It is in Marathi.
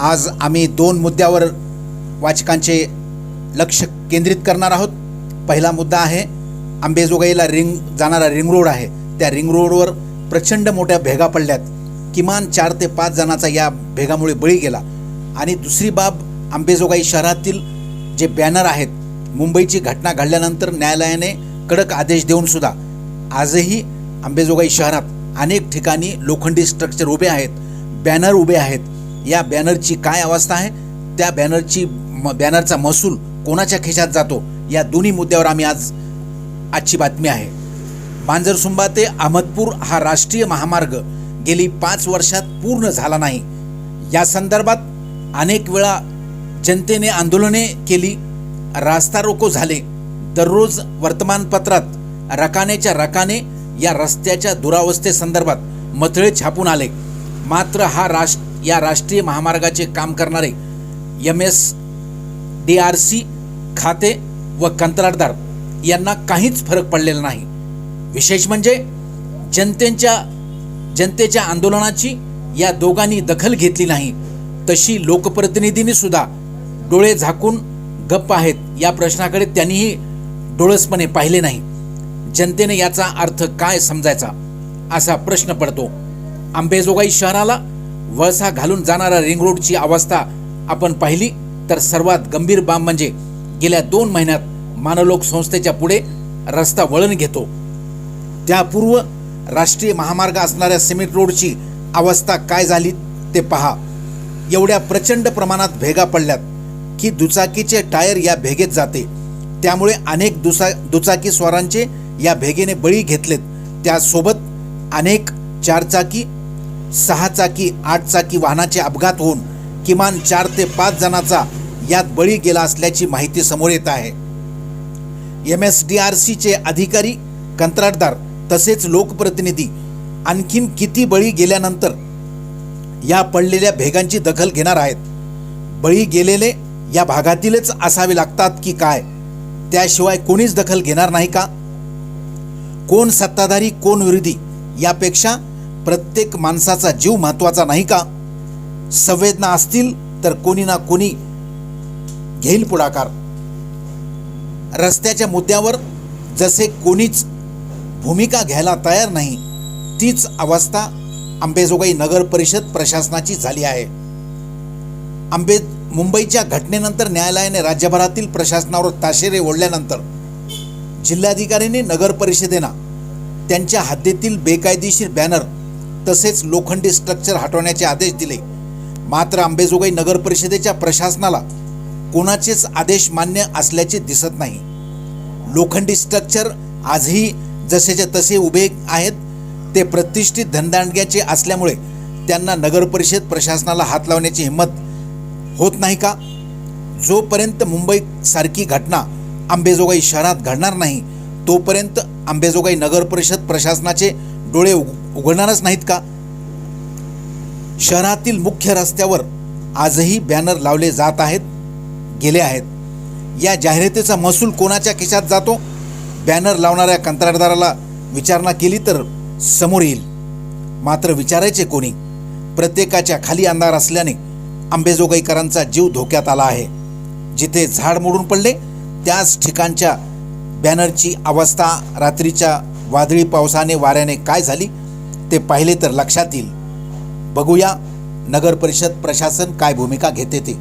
आज आम्ही दोन मुद्द्यावर वाचकांचे लक्ष केंद्रित करणार आहोत. पहिला मुद्दा आहे आंबेजोगाईला रिंग जाणारा रिंग रोड आहे. त्या रिंग रोडवर प्रचंड मोठ्या भेगा पडल्यात. किमान चार ते पाच जणांचा या भेगामुळे बळी गेला. आणि दुसरी बाब आंबेजोगाई शहरातील जे बॅनर आहेत मुंबईची घटना घडल्यानंतर न्यायालयाने कडक आदेश देऊन सुद्धा आजही आंबेजोगाई शहरात अनेक ठिकाणी लोखंडी स्ट्रक्चर उभे आहेत. बॅनर उभे आहेत. या बॅनरची काय अवस्था आहे? त्या बॅनरची म- बॅनरचा महसूल कोणाच्या खिशात जातो? या दोन्ही मुद्द्यावर आम्ही आज आजची बातमी आहे. मांजरसुंबा ते अहमदपूर हा राष्ट्रीय महामार्ग गेली पाच वर्षात पूर्ण झाला नाही. या संदर्भात अनेक वेळा जनतेने आंदोलने केली. रास्ता रोको झाले. दररोज वर्तमानपत्रात रकानेच्या रकाने या रस्त्याच्या दुरावस्थेसंदर्भात मथळे छापून आले. मात्र हा राष्ट्र या राष्ट्रीय महामार्गाचे काम करणारे M S D R C खाते व कंत्राटदार यांना काहीच फरक पडलेला नाही. विशेष म्हणजे जनतेच्या जनतेच्या आंदोलनाची या दोघांनी दखल घेतली नाही. तशी लोकप्रतिनिधींनी सुद्धा डोळे झाकून गप्प आहेत या प्रश्नाकडे त्यांनीही डोळसपणे पाहिले नाही. जनतेने याचा अर्थ काय समजायचा असा प्रश्न पडतो. आंबेजोगाई शहराला वळसा घालून जाणारा रिंग रोडची अवस्था आपण पाहिली तर सर्वात गंभीर बाब म्हणजे गेल्या दोन महिन्यात मानवलोक संस्थेच्या पुढे रस्ता वळण घेतो. त्यापूर्व राष्ट्रीय महामार्ग असणाऱ्या सिमेंट रोडची अवस्था काय झाली ते पहा. एवढ्या प्रचंड प्रमाणात भेगा पडल्यात की दुचाकीचे टायर या भेगेत जाते. त्यामुळे अनेक दुसा दुचाकी स्वारांचे या भेगेने बळी घेतलेत. त्यासोबत अनेक चारचाकी सहा चाकी आठ चाकी वाहनाचे अपघात होऊन किमान चार ते पाच जणांचा यात बळी गेला असल्याची माहिती समोर येत आहे. एम एस डी आर सीचे अधिकारी कंत्राटदार तसेच लोकप्रतिनिधी आणखीन किती बळी गेल्यानंतर या पडलेल्या भेगांची दखल घेणार आहेत? बळी गेलेले या भागातीलच असावे लागतात की काय? त्याशिवाय कोणीच दखल घेणार नाही का? कोण सत्ताधारी कोण विरोधी यापेक्षा प्रत्येक माणसाचा जीव महत्त्वाचा नाही का? संवेदना असतील तर कोणी ना कोणी घेईल पुढाकार. रस्त्याच्या मुद्द्यावर जसे कोणीच भूमिका घ्यायला तयार नाही तीच अवस्था अंबेजोगाई नगर परिषद प्रशासनाची झाली आहे. आंबे मुंबईच्या घटनेनंतर न्यायालयाने राज्यभरातील प्रशासनावर ताशेरे ओढल्यानंतर जिल्हाधिकाऱ्यांनी नगर परिषदेना त्यांच्या हद्दीतील बेकायदेशीर बॅनर तसेच लोखंडी स्ट्रक्चर हटवण्याचे आदेश दिले. मात्र अंबेजोगाई नगर परिषदेच्या प्रशासनाला कोणाचेच आदेश मान्य असल्याचे दिसत नाही. लोखंडी स्ट्रक्चर आजही जसेच्या तसे उभे आहेत ते प्रतिष्ठित धनदांडग्याचे असल्यामुळे त्यांना नगर परिषद प्रशासनाला हात लावण्याची हिंमत होत नाही का? जोपर्यंत मुंबई सारखी घटना अंबेजोगाई शहरात घडणार नाही तोपर्यंत अंबेजोगाई नगर परिषद प्रशासनाचे डोळे उघडणारच नाहीत का? शहरातील मुख्य रस्त्यावर आजही बॅनर लावले जात आहेत गेले आहेत. या जाहिरातीचा महसूल कोणाच्या खिशात जातो? बॅनर लावणाऱ्या कंत्राटदाराला विचारणा केली तर समोर येईल. मात्र विचारायचे कोणी? प्रत्येकाच्या खाली अंधार असल्याने आंबेजोगाईकरांचा जीव धोक्यात आला आहे. जिथे झाड मोडून पडले त्याच ठिकाणच्या बॅनरची अवस्था रात्रीच्या वादळी पावसाने वाऱ्याने काय झाली ते पाहिले तर लक्षात येईल. बघूया नगर परिषद प्रशासन काय भूमिका घेते ते.